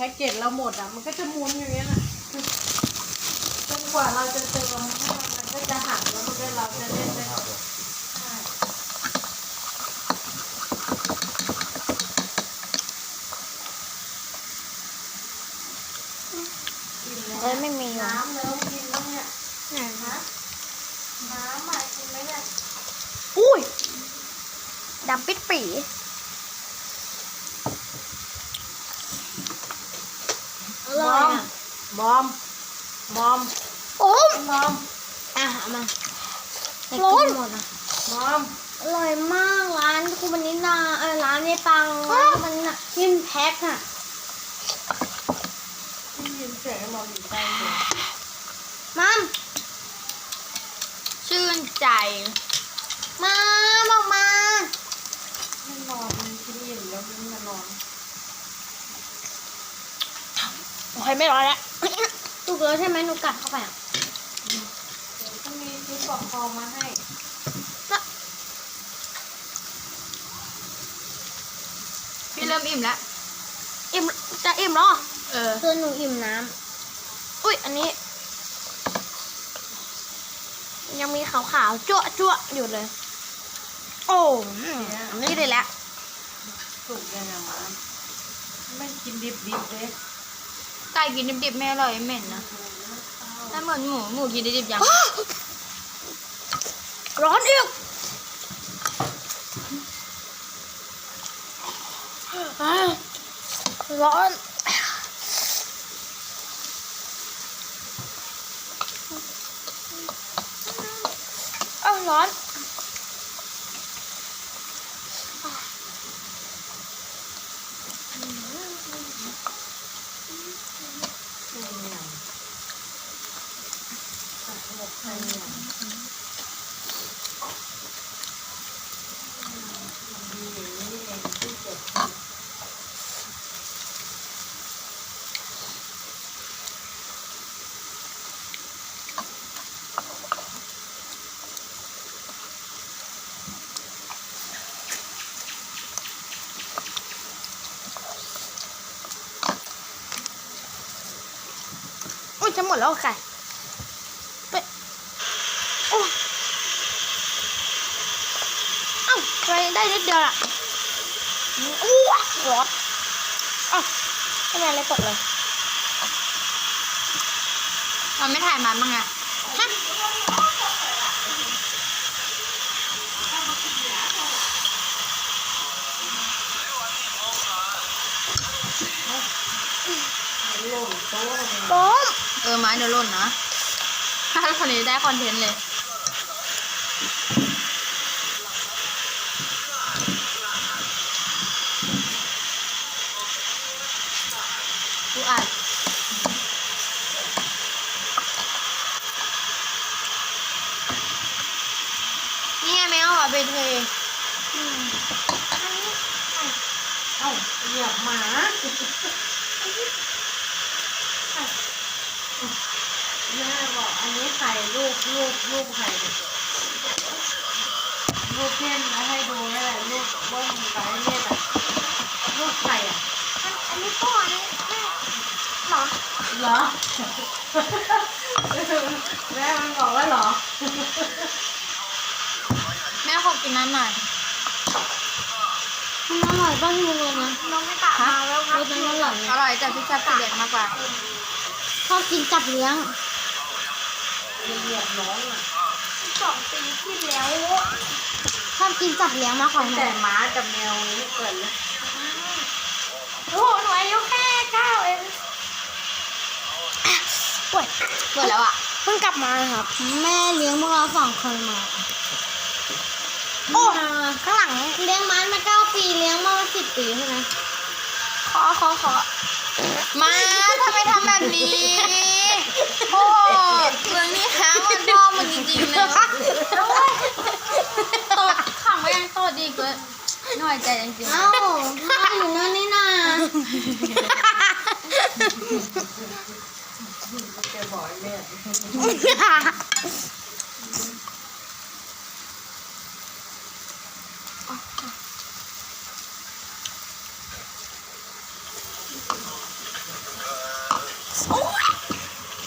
พ็กเกจเราหมดอะ มันก็จะหมุนอย่างเงี้ยนะจนกว่าเราจะเจอมันมันก็จะหักแล้วมันก็เราจะเล่นได้ใช่กินเอ้แล้ยวไม่มีหรอน้ำเริ่มกินแล้วเนี่ยไหนฮะน้ำอะกินไหมเนี่ยอุ้ยดำปิดปี มร่ออยมอะมอมมอมโอ้มมอมอะเอามาอยากร้อกินนหมดอะมอมอร่อยมากร้านคูบันินาเออร้านในปังร้านคูบันินาทิมแพ็คอะที่ยินเสียงมอมอยู่ใกล้ตัวมัมชื่นใจ มาบอกมาไม่นอนมันกินอิ่มแล้วมันมานอน โอเคไม่ร้อนแล้วถูกแล้วใช่ไหมหนูกัดเข้าไปอะเดี๋ยวจะมีชิ้นปอกคอมาให้พี่เริ่มอิ่มแล้วอิ่มจะอิ่มแล้วเหรอเออคือหนูอิ่มน้ำอุ้ยอันนี้ ยังมีขาวๆจั่วจั่วๆอยู่เลย โอ้อืมอันนี้เลยแหละสุกยังไงมาไม่กินดิบดิบๆเลย ไก่กินดิบๆไม่อร่อยเหม็นนะถ้าเหมือนหมูหมูกินดิบๆยังร้อนอีกอ่าร้อนเอ้าร้อนเป็นอย่าง ตัดหมกไทยอย่างมีอย่างนี้เองที่เก็บจะหมดแล้วไก่ไปโอ้เอ้าทำ ไมได้นิดเดียวล่ะอู้วร้อนเอ้าทำไมอะไรตกเลยมันไม่ถ่ายมันบ้างไงฮะหล่นโต๊ะเลยต้มเออไม้เดี๋ยวหล่นนะถ้าคนนี้ได้คอนเทนต์เลย นี่ไงแมวอะเบนเทเอ้าเหยียบหมาแม่บอกอันนี้ไข่ลูกลูกลูกไข่ลูกเพ่นมาให้ดูนั่แหละลูกเบิ้ลไปเนี่ยแต่ลูกไข่อะอันนี้พ่ออันนี้แม่หรอหรอแม่มันบอกว่าหรอ ขอกินน้ำหน่อยมันอร่อยบ้างเลยนะ น้องไม่ตัดมาแล้วครับรสนั้นอร่อย อร่อยแต่พี่ชอบกินเด็กมากกว่าชอบกินจับเลี้ยงเหยียบน้องอะสองปีที่แล้วชอบกินจับเลี้ยงมากกว่าแต่หมากับแมวไม่เกิดเลยโอ้หนูอายุแค่เก้าเองป่วยเปิดแล้วอะ เพิ่งกลับมาครับ แม่เลี้ยงพวกเราสองคนมาโอ้ ข้างหลังเลี้ยงมันมาเก้าปีเลี้ยงมาสิบปีใช่ไหมขอขอขอมาทำไมทำแบบนี้โอ้เรื่องนี้หามันพ่อมันจริงๆเลยตดขังไว้ยังตดอีกเลยหน่อยใจจริงๆเอ้าพ่ออยู่นั่นนี่นาแกบอกให้แม่ โอ้ย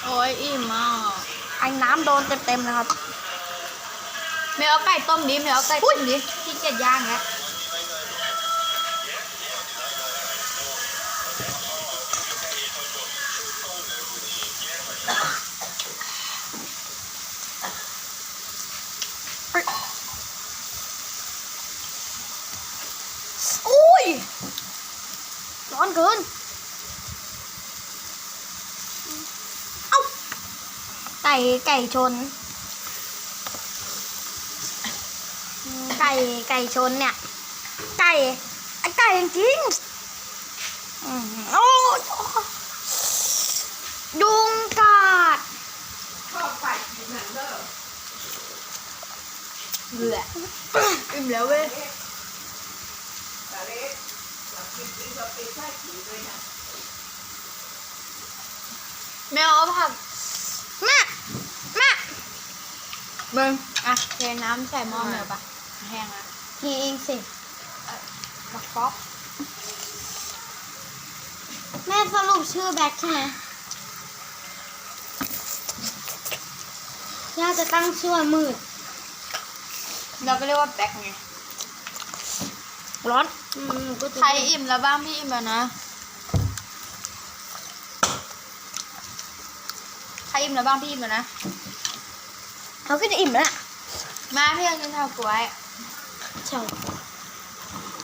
โอ้ยอิ่มมากไอ้น้ำโดนเต็มๆเลยครับเมลเอาไก่ต้มดิเมลเอาไก่ต้มดิที่เกียจย่างแล้วอุ้ยร้อนเกิน เอ้า ไก่ไก่ชน ไก่ไก่ชนเนี่ย ไก่ไอ้ไก่จริงๆอืมโอ้ยยุงกัดชอบไก่กินหนังเด้อเบื่ออิ่มแล้วเว้ยแต่เล็กอยากกินกินกับปิดไส้ผีด้วยนะเมลเอาผัก แม่แม่ เบิ้งอะเทน้ำใส่หม้อเมลปะแห้งอะทีเองสิบักป๊อกแม่สรุปชื่อแบ็คใช่ไหมย่าจะตั้งชื่อว่ามืด เราก็เรียกว่าแป๊กไงร้อนอืมก็จะใครอิ่มแล้วบ้างพี่อิ่มแล้วนะใครอิ่มแล้วบ้างพี่อิ่มแล้วนะ เขาก็จะอิ่มแล้วมาพี่ยังกินเฉาก๊วยเฉา